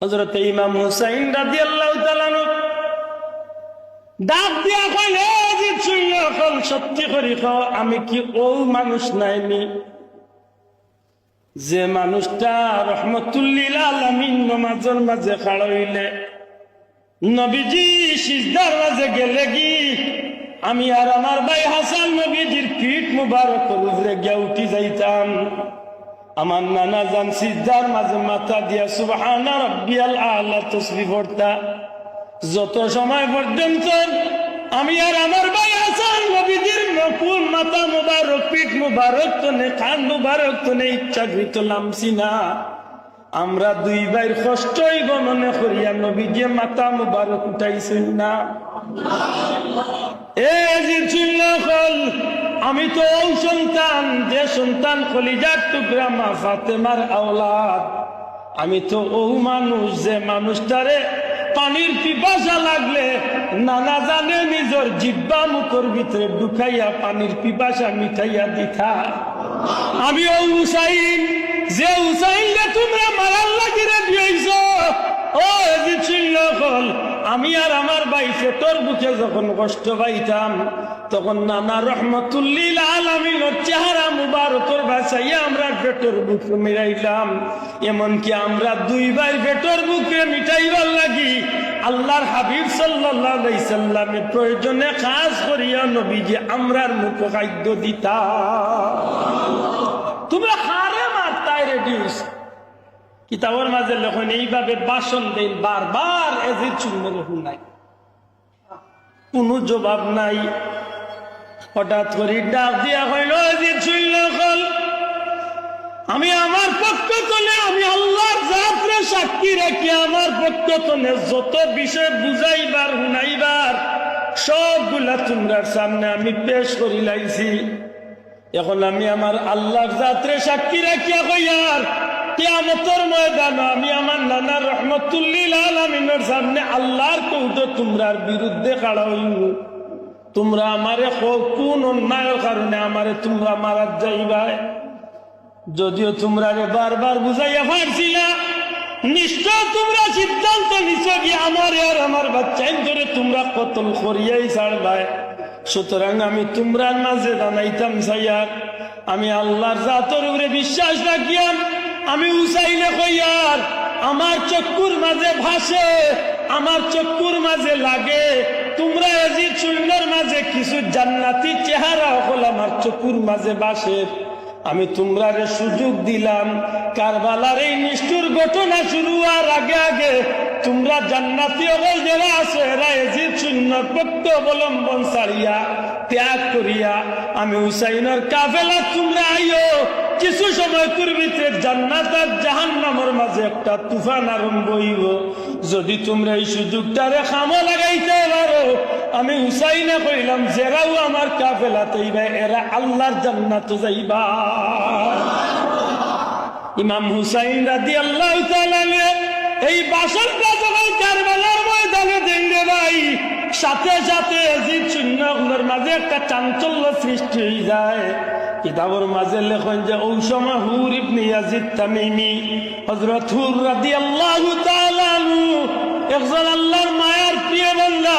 হজরত ইমাম হুসাইন রাজি আল্লাহ ডাক দিয়া কইল যে শুনল এখন সত্যি করি খাও আমি কি ও মানুষ নাইনি যে মানুষটা রহমতুল্লিল আলমিন নমাজের মাঝে খাড়ইলে, নবীজি সিজদার মাঝে গেলে কি? আমি আর আমার ভাই হাসান নবীজির পিঠ মুবারক উপরে গিয়া উঠি যাইতাম। আমার নানা জান সিজদার মাঝে মাথা দিয়া সুবহানা রাব্বিয়াল আল্লাহ তসবি পড়তা যত সময় পর্যন্ত আমি আর আমার ভাই হাসান নবীদের নকুল মাথা মুবারক পিঠ মুবারক, তো নে খান মুবারক, তো নে ইচ্ছাকৃত নামছি না। আমরা দুই ভাইয়ের কষ্টই গণনে করিয়া নবী যে মাথা মুবারক উঠাইছেন না। আমি তো ও সন্তান, যে সন্তান কলিজার টুকরা মা ফাতেমার আওলাদ। আমি তো ও মানুষ, যে মানুষটারে পানির পিপাসা লাগলে নানা জানে নিজের জিব্বা মুখর ভিতরে ঢুকাইয়া পানির পিপাসা মিঠাইয়া দিথা আমি ও হুসাইন যে হুসাইনকে তোমরা মারার লাগিরে দিয়েছ ও যে চিল্লখল আমি আর আমার ভাই পেটর বুকে যখন কষ্ট পাইতাম, তখন নানা রহমতুল্লিল আলমিনের চেহারা মুবারকর বাসাইয়া আমরা পেটর বুকে মিলাইলাম এমনকি আমরা দুই ভাই পেটর বুকে মিটাইবার লাগি। আল্লাহর হাবিব সাল্লাহ সাল্লামে প্রয়োজনে কাজ করিয়া নবী যে আমরার মুখ খাদ্য দিতা তোমরা হারে রেডিউস কিতাবের মাঝে লেখন, এইভাবে বাসন দেন, বারবার এজির চুন্নের নাই। কোনো জবাব নাই। হঠাৎ করে ডাক দিয়া হইল এজির চুল্ল আমি আমার পক্ষ তলে, আমি আল্লাহর জাতরে সাক্ষী রাখি আমার পক্ষ তলে যত বিষয় বুঝাইবার, শুনাইবার, সবগুলা তোমরার সামনে আমি পেশ করি লাইছি এখন আমি আমার আল্লাহর জাতরে সাক্ষী রাখিয়া কইয়ার কিয়ামতের ময়দান আমি আমার নানা রহমতুল্লিল আলমিনের সামনে আল্লাহর কৌটো তোমরার বিরুদ্ধে হইব। তোমরা আমারে কোন অন্যায়ের কারণে আমারে তোমরা মারাত যাইবাই? যদিও তোমরা রে বারবার বুঝাইয়া পারছিলা নিশ্চয় তোমরা সিদ্ধান্ত নিছ কি আমার আর আমার বাচ্চাই ধরে তোমরা কতল করিয়াই ছাড়বাই। সুতরাং আমি তোমরার মাঝে জানাইতাম সাইয়া আমি আল্লাহর জাতর উপরে বিশ্বাস রাখিয়াম আমি উসাইলে কইয়ার আমার চক্কুর মাঝে ভাসে, আমার চক্কুর মাঝে লাগে। তোমরা এজি চুল্লর মাঝে কিছু জান্নাতি চেহারা হল আমার চক্ষুর মাঝে বাসে আমি তোমরারে সুযোগ দিলাম। কারবালার এই নিষ্ঠুর ঘটনা শুরু হওয়ার আগে আগে তোমরা জান্নাতি অবল যারা আছে, এরা শূন্য প্রত্য অবলম্বন ছাড়িয়া ত্যাগ করিয়া, আমি হুসাইনের কাফেলা তোমরা আইও। কিছু সময় পূর্বিতে জান্নাত আর জাহান নামের মাঝে একটা তুফান আরম্ভ হইব। যদি তোমরা এই সুযোগটারে খামো লাগাইতে পারো আমি হুসাইনে কইলাম যেরাও আমার কাফেলাতে এরা আল্লাহর জান্নাত যাইবা। ইমাম হুসাইন রাদি আল্লাহ এই বাসনটা যখন কারবালার ময়দানে দেখলে ভাই, সাথে সাথে এজিদ শূন্যগুলোর মাঝে একটা চাঞ্চল্য সৃষ্টি হয়ে যায়। কিতাবর মাঝে যে সময় হুর ইবনে ইয়াজিদ তামিমি, হযরত হুর রাদিয়াল্লাহু তাআলা একজন আল্লাহর মায়ার প্রিয় বান্দা।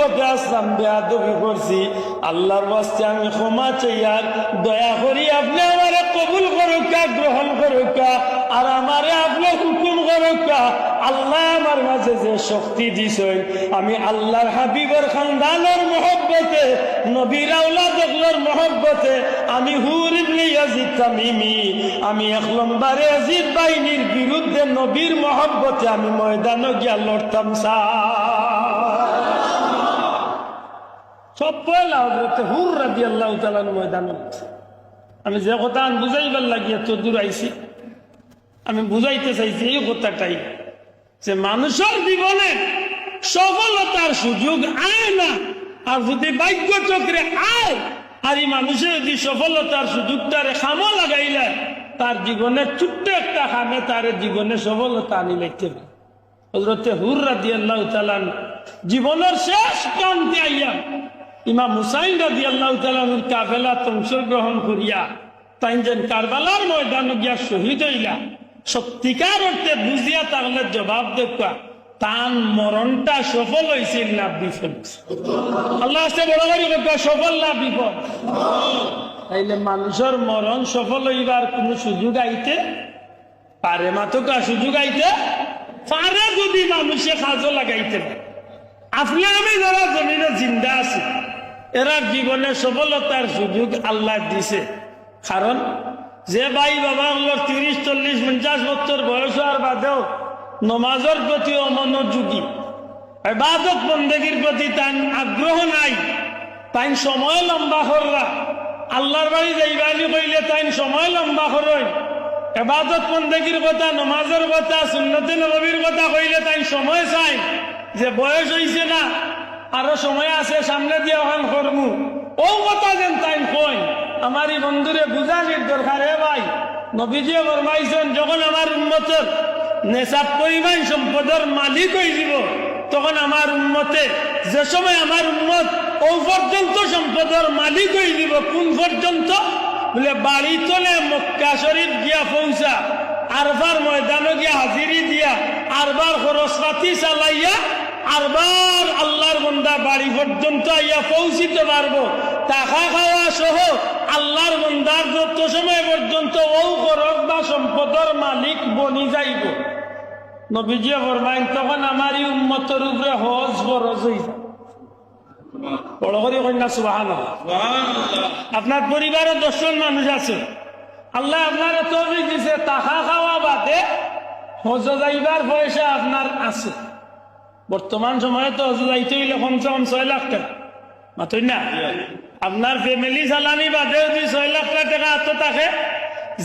পথে আসলাম, বেয়াদবি করছি। আল্লাহর বাস্তে আমি ক্ষমা চাইয়ার দয়া করি আপনি আমারে কবুল করুকা গ্রহণ করুকা আর আমারে আপনি হুকুম করকা আল্লাহ আমার মাঝে যে শক্তি দিছেন, আমি আল্লাহর হাবিবের খানদানের মহব্বতে, নবীর আউলাদগুলোর মহব্বতে, আমি হুর ইবনে ইয়াজিদ তামিমি, আমি এক নম্বরে ইয়াজিদ বাহিনীর বিরুদ্ধে নবীর মহব্বতে আমি ময়দানে গিয়া লড়তাম সা সব পয়লা হজরতে হুর রাজি আল্লাহ তালান আমি যে কথা বুঝাইবার লাগিয়ে তো দূর আমি বুঝাইতে চাইছি এই কথাটাই যে মানুষের জীবনে সফলতার সুযোগ আয় না, আর যদি ভাগ্য চক্রে আয়, আর এই মানুষের যদি সফলতার সুযোগটারে খামো লাগাইলে, তার জীবনে ছোট্ট একটা খামে তার জীবনে সফলতা আনি লাগতে পারে হজরতে হুর রাজি আল্লাহ জীবনের শেষ প্রান্তে আইয়া ইমাম হুসাইন রাজি আল্লাহ তালানুর কাফেলা অংশগ্রহণ করিয়া তাই যেন কারবালার ময়দান গিয়া শহীদ হইলা। সত্যিকার অর্থে বুঝিয়া তাহলে জবাব দেখা তান মরণটা সফল হয়েছিল না বিফল? আল্লাহ আসতে বড় বাড়ি সফল না বিফল? তাইলে মানুষের মরণ সফল হইবার কোনো সুযোগ আইতে পারে মাতকা সুযোগ আইতে? পারে যদি মানুষে কাজও লাগাইতে পারে। আপনি আমি যারা জমিনে জিন্দা আছি এরার জীবনে সফলতার সুযোগ আল্লাহ দিছে। কারণ যে ভাই বাবা হলো তিরিশ, চল্লিশ, পঞ্চাশ বছর বয়স হওয়ার বাদেও নমাজের প্রতি অমনোযোগী। বাদক বন্দেগীর প্রতি তার আগ্রহ নাই তাই সময় লম্বা কররা। আল্লাহর বাড়ি যাইবানি কইলে তাই সময় লম্বা করই এবাদত বন্দেগীর কথা, নমাজের কথা, সুন্নতে নবীর কথা কইলে তাই সময় চাই যে বয়স হইছে না আরও সময় আছে, সামনে দিয়ে ওখান করমু। ও কথা যেন তাই কই আমার এই বন্ধুরে বুঝানির দরকার হে ভাই। নবীজিয়ে ফরমাইছেন, যখন আমার উন্মতের নেশাব পরিমাণ সম্পদের মালিক হয়ে যাব, তখন আমার উন্মতে যে সময় আমার উন্মত ও পর্যন্ত সম্পদের মালিক হয়ে যাব, কোন পর্যন্ত? বলে, বাড়ি তলে মক্কা শরীফ গিয়া পৌঁছা, আরবার ময়দানে গিয়া হাজিরি দিয়া, আরবার খরচপাতি চালাইয়া আরবার আল্লাহর বন্দা বাড়ি পর্যন্ত আইয়া পৌঁছিতে পারব। টাকা খাওয়া সহ আল্লাহর বন্দার যত সময় পর্যন্ত ও করক বা সম্পদের মালিক বনি যাইব। নবীজিয়া ফরমাইন তখন আমার এই উন্মতের উপরে হজ বরজ হইব। বড় করে কন্যা সুবাহান আপনার পরিবারে দশজন মানুষ আছে। আল্লাহ আপনার তৌফিক দিছে টাকা খাওয়া বাদে হজ যাইবার পয়সা আপনার আছে। বর্তমান সময়ে তো যাইতে হইলে কমসে কম ছয় লাখ টাকা। মাতই না? আপনার ফ্যামিলি চালানি বাদে যদি ছয় লাখ টাকা হাত থাকে,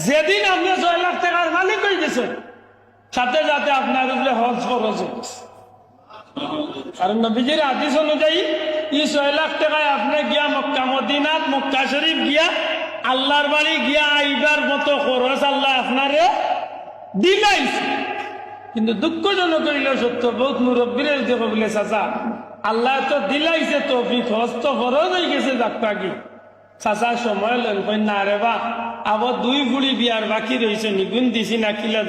যেদিন আপনি ছয় লাখ টাকার মালিক হয়ে গেছেন, সাথে সাথে আপনার উপরে হজ খরচ হয়েছে কারণ নবীজির আদেশ অনুযায়ী ই ছয় লাখ টাকায় আপনি গিয়া মক্কা মদিনাত, মক্কা শরীফ গিয়া আল্লাহর বাড়ি গিয়া আইবার মতো খরচ আল্লাহ আপনারে দিলাইছে। কিন্তু দুঃখজনক হইল সত্য, বহুত মুরব্বীর দেখো বলে, চাচা, আল্লাহ তো দিলাইছে তো হজ তো খরচ হয়ে গেছে ডাক্তার কি চাচা, সময় লেন কই না রে বা আবার দুই বুড়ি বিয়ার বাকি রয়েছে নিগুণ দিছি না, কিলা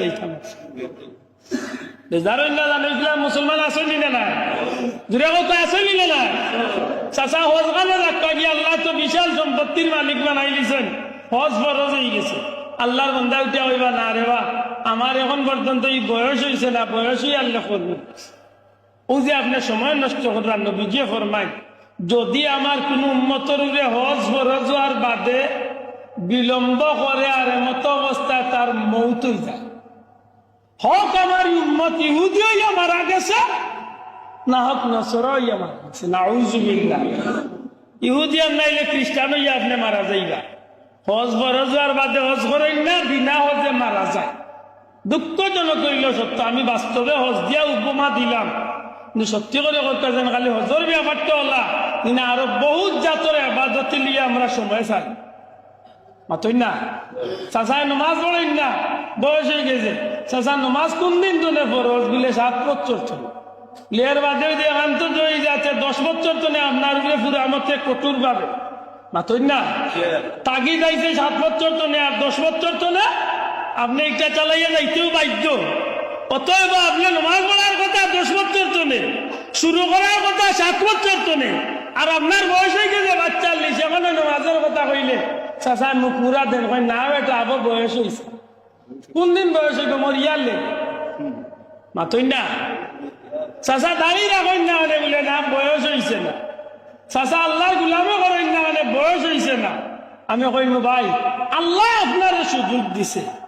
নাই? চাচা বিশাল হজ ফরজ গেছে। আল্লাহর বন্ধা উঠে হইবা না রে বা আমার এখন পর্যন্ত এই বয়স হয়েছে না বয়স বয়সই আল্লাহ করবে ও যে আপনি সময় নষ্ট করার নবীজিয়ে ফরমাই যদি আমার কোন উন্মতর হজ ফরজ হওয়ার বাদে বিলম্ব করে আর এমত অবস্থায় তার মৌত হয়ে যায়। হক আমার উন্মত ইহুদি হইয়া মারা গেছে, না হক নসর হইয়া মারা গেছে। না উজুবিল্লা ইহুদি আর নাইলে খ্রিস্টান হইয়া আপনি মারা যাইবা। হজ ফরজ হওয়ার বাদে হজ করেন না, বিনা হজে মারা যায়। দুঃখজনক হইল সত্য। আমি বাস্তবে হজ দিয়া উপমা দিলাম। কিন্তু সত্যি করে কথা যেন খালি হজর ব্যাপারটা হলা। কিন্তু আরও বহুত জাতর আবাদতি লিয়ে আমরা সময় চাই। মাতই না? চাচাই নমাজ পড়েন না? বয়স হয়ে গেছে। চাচা নমাজ কোন দিন তোলে ফরজ বিলে সাত বছর চলে। লিয়ার বাদে দিয়ে এখন তো জয়ী যাচ্ছে দশ বছর তোলে আপনার উপরে পুরো আমতে কঠোর ভাবে। মাতই না? তাগি যাইছে সাত বছর তোলে আর দশ বছর তোলে আপনি একটা চালাইয়া যাইতেও বাধ্য। অতএব আপনি নমাজ পড়ার কথা দশ বছর তোলে শুরু করার কথা সাত বছর তোলে আর আপনার বয়স হয়ে গেছে বাচ্চার লিস এখনও নমাজের কথা কইলে। চাচা, মুখ মুরা দেন কই না এটা আবার বয়স হয়েছে কোন দিন বয়স হইব, মোর ইয়ার লে মাতই না। চাচা দাঁড়িয়ে রাখেন না মানে বলে, না, বয়স হয়েছে না। চাচা, আল্লাহর গুলামে করেন না মানে বয়স হয়েছে না। আমি কইম, ভাই, আল্লাহ আপনার সুযোগ দিছে।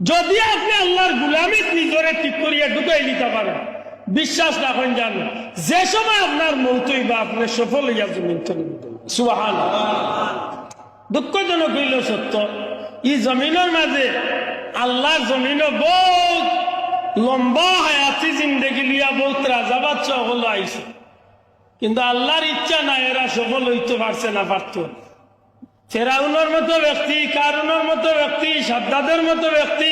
যদি আপনি আল্লাহর গুলামিত নিজরে ঠিক করিয়া ঢুকাই দিতে পারেন, বিশ্বাস রাখেন জানো, যে সময় আপনার মৌতই বা আপনি সফল হইয়া জমিন সুহান দুঃখজনক হইল সত্য ই জমিনের মাঝে আল্লাহর জমিন বহুত লম্বা হায়াতি জিন্দগি লিয়া বহুত রাজা বাচ্চা হলো আইছে। কিন্তু আল্লাহর ইচ্ছা নাই, এরা সফল হইতে পারছে না পারত। ফেরাউনের মতো ব্যক্তি, কারুনের মতো ব্যক্তি, সাদ্দাদের মতো ব্যক্তি,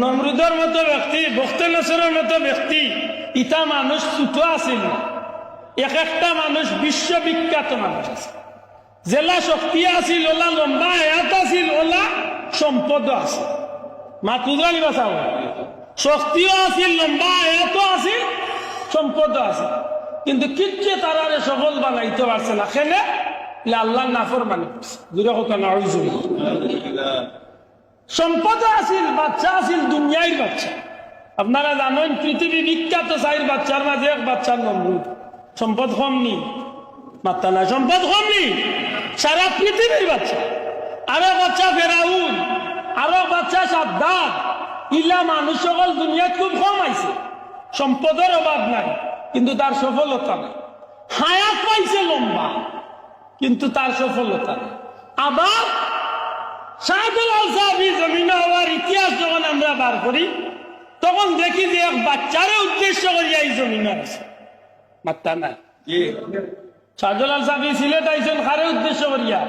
নমরুদের মতো ব্যক্তি, বখতে নসরের মতো ব্যক্তি ইটা মানুষ ছুটো আছিল। এক একটা মানুষ বিশ্ববিখ্যাত মানুষ আছে জেলা শক্তি আছিল, ওলা লম্বা হায়াত আছিল, ওলা সম্পদ আছে মাতুদালি বাঁচাও শক্তিও আছিল, লম্বা হায়াতও আছিল সম্পদ আছে কিন্তু কিচ্ছে তারারে সফল বানাইতে পারছে না। আল্লাহ নাফর মানে দূরে কথা না সম্পদ আছিল, বাচ্চা আছিল, দুনিয়ার বাচ্চা। আপনারা জানেন, পৃথিবী বিখ্যাত চাইর বাচ্চার মাঝে এক বাচ্চার নমরুদ সম্পদ কম নি। না সম্পদ কম নি। সারা পৃথিবীর বাচ্চা। আরও বাচ্চা ফেরাউন, আরও বাচ্চা সাবধান ইলা মানুষ সকল দুনিয়াত খুব কম আইছে। সম্পদের অভাব নাই, কিন্তু তার সফলতা নাই। হায়াত পাইছে লম্বা। কিন্তু তার সফলতা। আবার শাহদুল সাহাবি জমিন হওয়ার ইতিহাস যখন আমরা বার করি তখন দেখি যে এক বাচ্চারে উদ্দেশ্য করিয়া এই জমিন আছে। সিলেট আইসেন কারে উদ্দেশ্য করিয়া?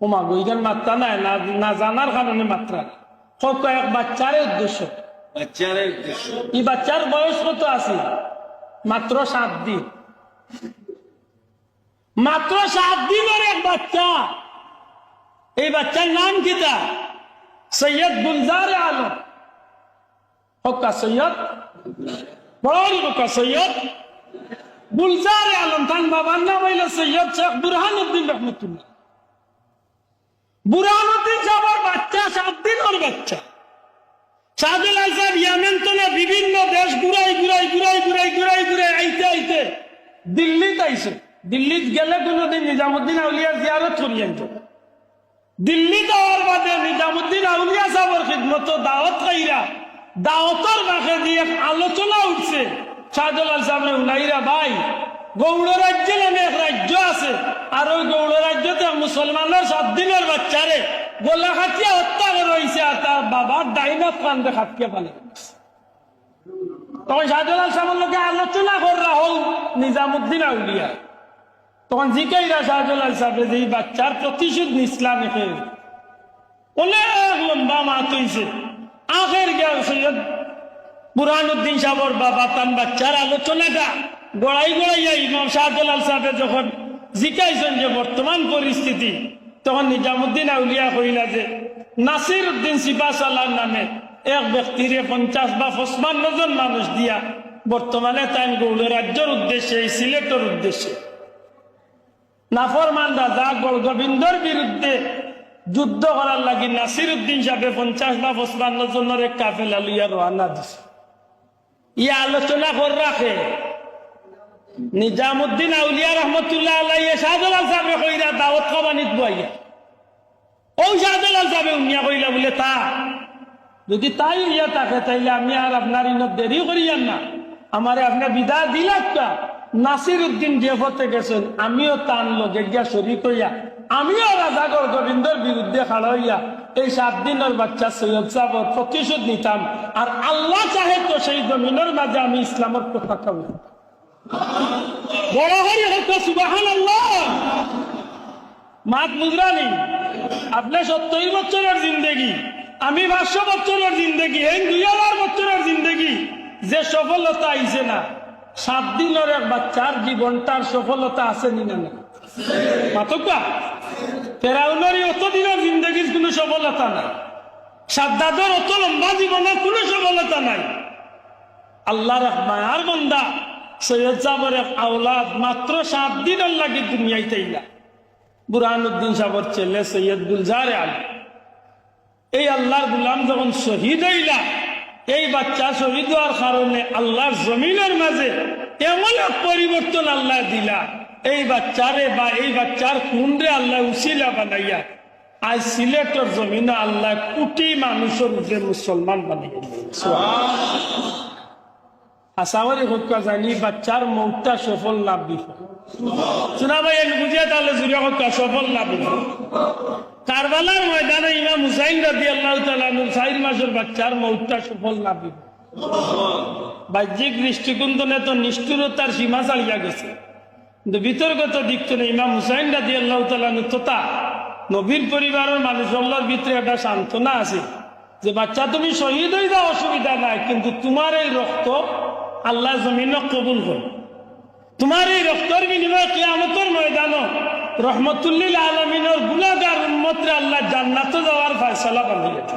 ওমা গইগান মাত্রা নাই না না জানার কারণে মাত্রা সব এক বাচ্চারে উদ্দেশ্য? বাচ্চারা উদ্দেশ্য। এই বাচ্চার বয়স কত আছে? মাত্র সাত দিন। মাত্র সাত দিনের এক বাচ্চা। এই বাচ্চার নাম কিতা? সৈয়দ গুলজার আলম। হকা সৈয়দ। বড় হকা সৈয়দ। গুলজার আলম, তার বাবার নাম হইল সৈয়দ শেখ বুরহানুদ্দিন রহমতুল্লাহ। বুরহানুদ্দিন সাহেবের বাচ্চা সাত দিনের বাচ্চা। সাদুল আসাদ ইয়ামেন তো বিভিন্ন দেশ ঘুরাই ঘুরাই ঘুরাই ঘুরাই ঘুরাই ঘুরাই, আইতে আইতে দিল্লিত আইছে। দিল্লিত গেলে কোনোদিন নিজামুদ্দিন আউলিয়া জিয়ারত করি আনতো দিল্লি যাওয়ার বাদে নিজামুদ্দিন আউলিয়া সাহেবের খিদমত দাওয়াত খাইরা দাওয়াতর বাঁকে দিয়ে আলোচনা উঠছে। শাহজালাল সাহেব উনাইরা, ভাই, গৌড় রাজ্য নামে এক রাজ্য আছে, আর ওই গৌড় রাজ্যতে মুসলমানের সাত দিনের বাচ্চারে গোলা খাটিয়া হত্যা করে রয়েছে আর তার বাবার ডাইনাত কান্দে খাটকে পালে তখন শাহজালাল সাহেবের লোকে আলোচনা করা হল নিজামুদ্দিন আউলিয়া। তখন জিকাইরা শাহজালাল সাহেব যে বাচ্চার প্রতিশোধ নিসলাম একে। অনেক লম্বা মাত হইছে। আখের গেল সৈয়দ বুরহানুদ্দিন সাহর বাবা তান বাচ্চার আলোচনাটা গড়াই গড়াইয়া ইমাম শাহজালাল সাহেব যখন জিকাইছেন যে বর্তমান পরিস্থিতি, তখন নিজামুদ্দিন আউলিয়া কইলা যে নাসির উদ্দিন সিপাশালার নামে এক ব্যক্তিরে পঞ্চাশ বা পঁচপান্ন জন মানুষ দিয়া বর্তমানে তাই গৌড় রাজ্যের উদ্দেশ্যে এই সিলেটের উদ্দেশ্যে। নাফরমান রাজা গোবিন্দর বিরুদ্ধে যুদ্ধ করার লাগি নাসির উদ্দিন সাহেব পঞ্চাশ বা পঁচপান্ন জনের এক কাফেলা লইয়া রওনা দিছে। ই আলোচনা কর রাখে। নিজামুদ্দিন আউলিয়া রহমতুল্লাহ আল্লাহ শাহজালাল সাহেব কইরা দাওয়াত খাবানিত বইয়া ও শাহজালাল সাহেব উনিয়া কইলা বলে, তা, যদি তাই ইয়া থাকে, তাইলে আমি আর আপনার ইনত দেরি করিয়ান না। আমারে আপনার বিদায় দিলাক্কা নাসির উদ্দিন পথে গেছেন, আমিও তান লগে গিয়া শরিক আমিও রাজাগর গোবিন্দর বিরুদ্ধে খাড়া হইয়া, এই সাত দিনের বাচ্চা সৈয়দ সাহর প্রতিশোধ নিতাম। আর আল্লাহ চাহে তো সেই জমিনের মাঝে আমি ইসলামের পতাকা উঠাতাম বড় সুবাহান আল্লাহ মাত মুদ্রানি আপনি সত্তর বছরের জিন্দেগি, আমি পাঁচশো বছরের জিন্দেগি, এই দুই হাজার বছরের জিন্দেগি, যে সফলতা আইছে না। সাত দিনের এক বাচ্চার জীবনটার সফলতা আছে নি না? মাতকা ফেরাউনের অত দিনের জিন্দগির কোনো সফলতা নাই। সাদ্দাদের অত লম্বা জীবনের কোনো সফলতা নাই। আল্লাহর এক মায়ার বন্দা, সৈয়দ সাবর এক আওলাদ মাত্র সাত দিনের লাগে দুনিয়ায় তাইলা বুরহানুদ্দিন সাবর ছেলে সৈয়দ গুলজারে আলী। এই আল্লাহর গুলাম যখন শহীদ হইলা এই বাচ্চা শহীদ হওয়ার কারণে আল্লাহর জমিনের মাঝে এমন এক পরিবর্তন আল্লাহ দিলা। এই বাচ্চারে বা এই বাচ্চার কুন্ডে আল্লাহ উশিলা বানাইয়া। আজ সিলেটের জমিনে আল্লাহ কোটি মানুষের মুসলমান বানাইয়া আশাওয়ারি হত্যা জানি, বাচ্চার মৌটা সফল লাভ বিফল শোনা ভাই বুঝিয়া তাহলে জুড়ে হত্যা সফল লাভ বিফল কারবালার ময়দানে ইমাম হুসাইন রাদি আল্লাহ তালুর চার মাসের বাচ্চার মৌটা সফল লাভ বিফল বাহ্যিক দৃষ্টিকোণে তো নিষ্ঠুরতার সীমা চালিয়া গেছে। কিন্তু বিতর্কত দিক থেকে ইমাম হুসাইন রাদি আল্লাহ তালু তোতা নবীর পরিবারের মানুষগুলোর ভিতরে একটা সান্ত্বনা আছে যে, বাচ্চা তুমি শহীদ হয়ে যাও, অসুবিধা নাই, কিন্তু তোমার এই রক্ত আল্লাহ জমিন কবুল করে তোমার এই রক্তর বিনিময়ে কিয়ামতের ময়দান রহমতুল্লিল আলমিনের গুণাগার উন্মত্রে আল্লাহ জান্নাত যাওয়ার ফয়সলা বানিয়েছে